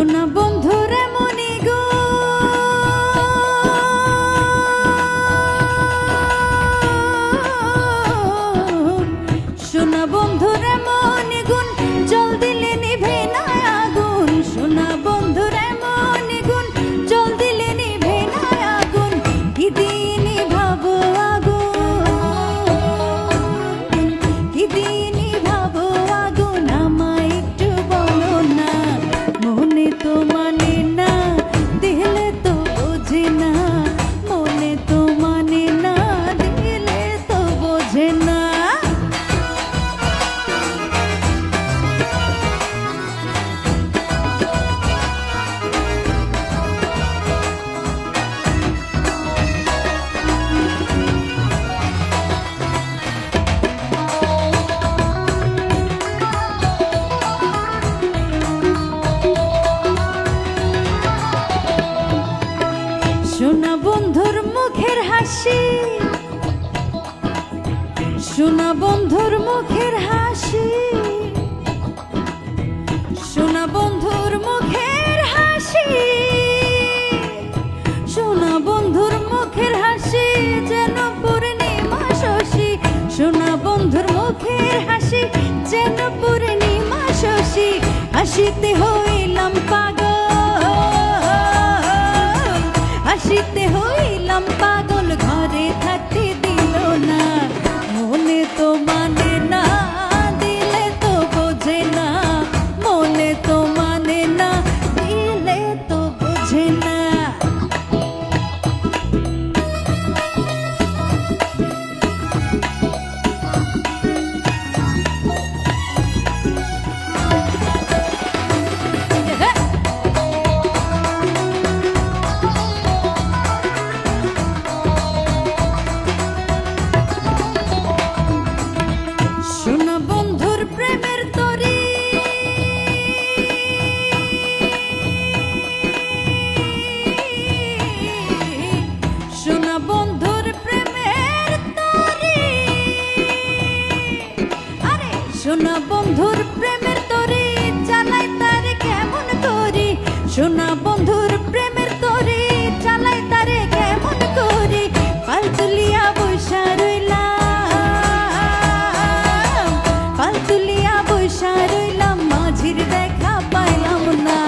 শোনা বন্ধুরে মনি গো। শোনা বন্ধুরে মনি মুখের হাসি। সোনা বন্ধুর মুখের হাসি। সোনা বন্ধুর মুখের হাসি। সোনা বন্ধুর মুখের হাসি যেন পূর্ণিমা শশী। সোনা বন্ধুর মুখের হাসি যেন পূর্ণিমা শশী। হাসিতে হইলাম পাগল। হাসিতে প্রেমের চালাই তার কেমন বন্ধুর প্রেমের চালাই তারে কেমন মাঝির দেখা পাইলাম না।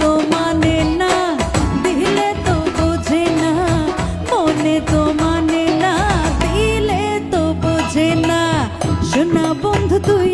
তো মানে না, দিলে তো বোঝে না। তো মানে না, দিলে তো বোঝে না। বন্ধু তুই